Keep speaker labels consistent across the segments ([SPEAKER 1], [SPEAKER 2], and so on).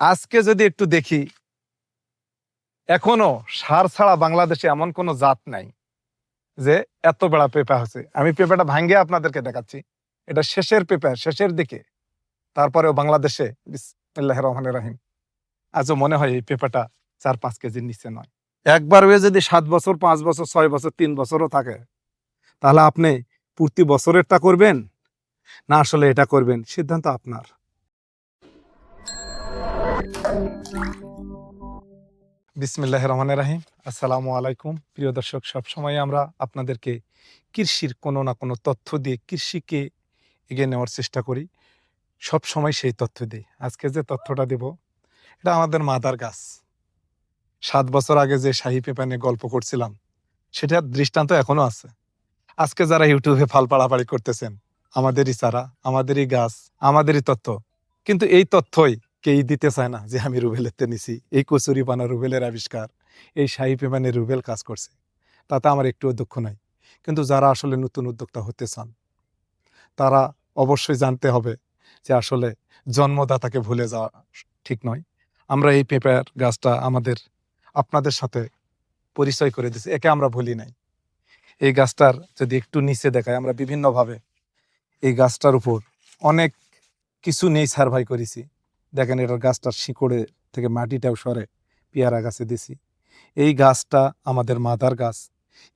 [SPEAKER 1] আজকে যদি একটু দেখি, এখনও সার ছাড়া বাংলাদেশে এমন কোনো জাত নাই যে এত বেড়া পেঁপা হচ্ছে আমি পেঁপাটা ভাঙ্গে আপনাদেরকে দেখাচ্ছি। এটা শেষের পেঁপা, শেষের দিকে। তারপরেও বাংলাদেশে বিসমিল্লাহ রহমান রাহিম। আজও মনে হয় এই পেঁপাটা চার পাঁচ কেজির নিচে নয়। একবার হয়ে যদি সাত বছর, পাঁচ বছর, ছয় বছর, তিন বছরও থাকে, তাহলে আপনি প্রতি বছরেরটা করবেন? না আসলে এটা করবেন? সিদ্ধান্ত আপনার। বিসমিল্লাহ রহমান রাহিম। আসসালামু আলাইকুম। প্রিয় দর্শক, সবসময় আমরা আপনাদেরকে কৃষির কোনো না কোনো তথ্য দিয়ে কৃষিকে এগিয়ে নেওয়ার চেষ্টা করি। সব সময় সেই তথ্য দিই আজকে যে তথ্যটা দেব, এটা আমাদের মাদার গাছ। সাত বছর আগে যে শাহী পেঁপা নিয়ে গল্প করছিলাম, সেটার দৃষ্টান্ত এখনও আছে। আজকে যারা ইউটিউবে ফাল পাড়াপাড়ি করতেছেন, আমাদেরই চারা, আমাদেরই গাছ, আমাদেরই তথ্য, কিন্তু এই তথ্যই কেই দিতে চায় না যে আমি রুবেলেতে নিছি। এই কচুরি পানা রুবেলের আবিষ্কার, এই শাহী পেমানে রুবেল কাজ করছে। তাতে আমার একটুও দুঃখ নাই। কিন্তু যারা আসলে নতুন উদ্যোক্তা হতে চান, তারা অবশ্যই জানতে হবে যে আসলে জন্মদাতাকে ভুলে যাওয়া ঠিক নয়। আমরা এই পেঁপের গাছটা আমাদের, আপনাদের সাথে পরিচয় করে দিচ্ছি একে আমরা ভুলি নাই। এই গাছটার যদি একটু নিচে দেখায় আমরা বিভিন্নভাবে এই গাছটার উপর অনেক কিছু নেই সার্ভাই করেছি। দেখেন এটার গাছটার শিকড়ে থেকে মাটিটাও সরে, পেয়ারা গাছে দিছি। এই গাছটা আমাদের মাদার গাছ।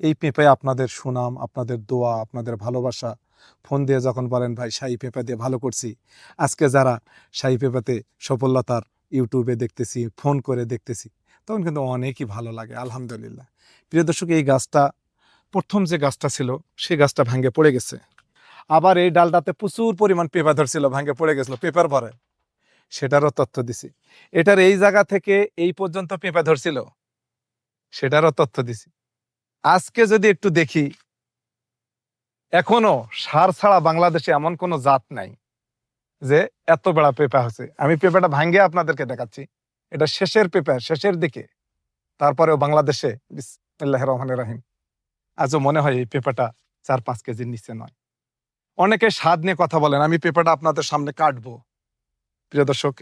[SPEAKER 1] এই পেঁপে আপনাদের সুনাম, আপনাদের দোয়া, আপনাদের ভালোবাসা, ফোন দিয়ে যখন বলেন, ভাই, শাহী পেঁপা দিয়ে ভালো করছি। আজকে যারা শাহী পেঁপাতে সফলতার ইউটিউবে দেখতেছি, ফোন করে দেখতেছি, তখন কিন্তু অনেকই ভালো লাগে, আলহামদুলিল্লাহ। প্রিয় দর্শক, এই গাছটা, প্রথম যে গাছটা ছিল, সেই গাছটা ভাঙ্গে পড়ে গেছে। আবার এই ডালটাতে প্রচুর পরিমাণ পেঁপা ধরছিল ভাঙ্গে পড়ে গেছিল, পেপার ভরে। সেটারও তথ্য দিছি। এটার এই জায়গা থেকে এই পর্যন্ত পেঁপা ধরছিল, সেটারও তথ্য দিছি। আজকে যদি একটু দেখি, এখনও সার ছাড়া বাংলাদেশে এমন কোনো জাত নাই যে এত বেড়া পেঁপা হচ্ছে। আমি পেঁপাটা ভাঙ্গে আপনাদেরকে দেখাচ্ছি। এটা শেষের পেঁপা, শেষের দিকে। তারপরেও বাংলাদেশে বিসমিল্লাহ রহমান রাহিম। আজও মনে হয় এই পেঁপাটা চার পাঁচ কেজির নিচে নয়। অনেকে স্বাদ নিয়ে কথা বলেন, আমি পেঁপাটা আপনাদের সামনে কাটবো। প্রিয় দর্শক,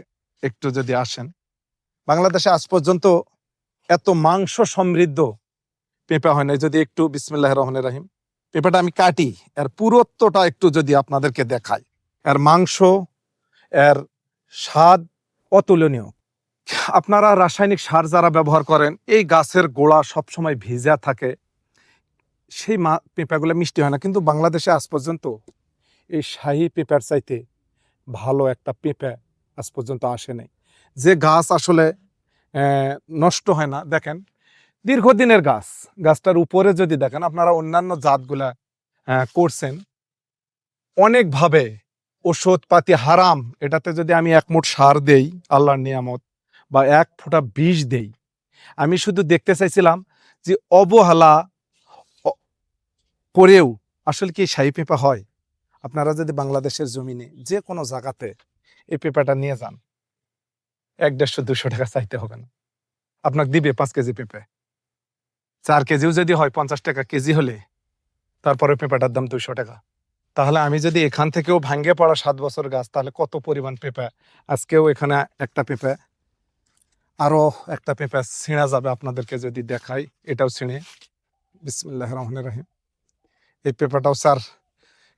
[SPEAKER 1] একটু যদি আসেন। বাংলাদেশে আজ পর্যন্ত এত মাংস সমৃদ্ধ পেঁপা হয় না যদি একটু বিসমিল্লাহ রহমান রাহিম, পেঁপাটা আমি কাটি, এর পুরত্বটা একটু যদি আপনাদেরকে দেখাই। এর মাংস, এর স্বাদ অতুলনীয়। আপনারা রাসায়নিক সার যারা ব্যবহার করেন, এই গাছের গোড়া সবসময় ভিজা থাকে। সেই মা, পেঁপাগুলো মিষ্টি হয় না। কিন্তু বাংলাদেশে আজ পর্যন্ত এই শাহী পেঁপার চাইতে ভালো একটা পেঁপা আজ পর্যন্ত আসে নাই। যে গাছ আসলে নষ্ট হয় না, দেখেন, দীর্ঘদিনের গাছ, গাছটার উপরে যদি দেখেন, আপনারা অন্যান্য জাতগুলা করছেন, অনেকভাবে ওষুধপাতি হারাম, এটাতে যদি আমি এক সার দেই, আল্লাহর নিয়ামত, বা এক ফোঁটা বিষ দেই, আমি শুধু দেখতে চাইছিলাম যে অবহেলা করেও আসলে কি শাহী পেঁপা হয়? আপনারা যদি বাংলাদেশের জমিনে যে কোনো জায়গাতে এই পেঁপাটা নিয়ে যান। এক দেড়শো দুশো টাকা চাইতে হবে না। আপনাকে দিবে পাঁচ কেজি পেঁপে। চার কেজিও যদি হয়, পঞ্চাশ টাকা কেজি হলে, তারপরে পেঁপাটার দাম দুশো টাকা। তাহলে আমি যদি এখান থেকেও ভাঙ্গে পড়া সাত বছর গাছ, তাহলে কত পরিমাণ পেঁপে? আজকেও এখানে একটা পেঁপে আরও একটা পেঁপে ছিঁড়া যাবে আপনাদেরকে যদি দেখাই। এটাও ছিঁড়ে। বিসমুল্লাহ রহমান রাহিম। এই পেঁপাটাও চার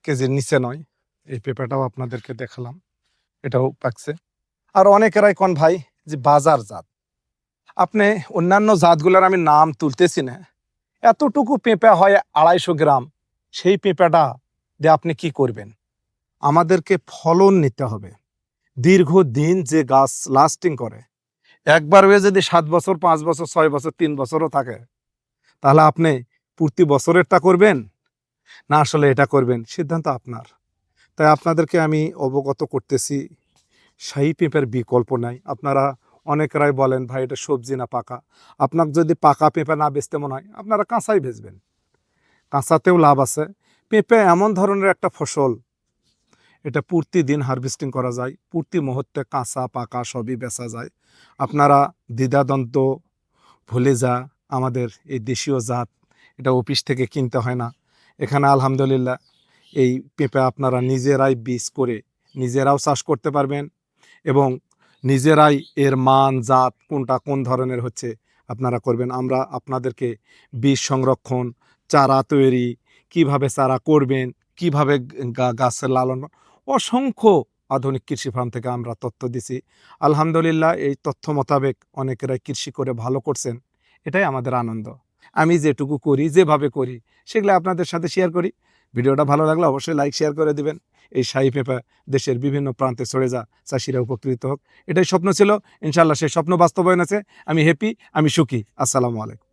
[SPEAKER 1] কেজির নিচে নয়। এই পেঁপাটাও আপনাদেরকে দেখালাম। এটাও পাকছে। আর অনেকেরাই কোন ভাই, যে বাজার জাত। আপনি অন্যান্য জাতগুলোর আমি নাম তুলতেছি না। এতটুকু পেঁপা হয় আড়াইশো গ্রাম, সেই পেঁপাটা দিয়ে আপনি কি করবেন? আমাদেরকে ফলন নিতে হবে। দীর্ঘদিন যে গাছ লাস্টিং করে, একবার হয়ে যদি সাত বছর, পাঁচ বছর, ছয় বছর, তিন বছরও থাকে, তাহলে আপনি প্রতি বছরেরটা করবেন? না আসলে এটা করবেন? সিদ্ধান্ত আপনার। তাই আপনাদেরকে আমি অবগত করতেছি, শাহী পেঁপের বিকল্প নাই। আপনারা অনেকেরাই বলেন, ভাই, এটা সবজি না পাকা? আপনাকে যদি পাকা পেঁপে না বেচতে মনে হয়, আপনারা কাঁচাই বেচবেন। কাঁচাতেও লাভ আছে। পেঁপে এমন ধরনের একটা ফসল, এটা প্রতিদিন হারভেস্টিং করা যায়, প্রতি মুহূর্তে কাঁচা, পাকা সবই বেচা যায়। আপনারা দ্বিধাদন্ত ভুলে যা, আমাদের এই দেশীয় জাত, এটা অফিস থেকে কিনতে হয় না। এখানে আলহামদুলিল্লাহ এই পেঁপে আপনারা নিজেরাই বীজ করে নিজেরাও চাষ করতে পারবেন এবং নিজেরাই এর মান, জাত কোনটা কোন ধরনের হচ্ছে আপনারা করবেন। আমরা আপনাদেরকে বীজ সংরক্ষণ, চারা তৈরি, কীভাবে চারা করবেন, কীভাবে গাছের লালন অসংখ্য আধুনিক কৃষি ফার্ম থেকে আমরা তথ্য দিছি। আলহামদুলিল্লাহ এই তথ্য মোতাবেক অনেকেরাই কৃষি করে ভালো করছেন, এটাই আমাদের আনন্দ। আমি যেটুকু করি, যেভাবে করি, সেগুলো আপনাদের সাথে শেয়ার করি। ভিডিওটা ভালো লাগলে অবশ্যই লাইক শেয়ার করে দিবেন। এই শাহি পেঁপা দেশের বিভিন্ন প্রান্তে ছড়ে যা, চাষিরা উপকৃত হোক। এটাই স্বপ্ন ছিল। ইনশাল্লাহ সেই স্বপ্ন বাস্তবায়ন আছে। আমি হ্যাপি আমি সুখী। আসসালামু আলাইকুম।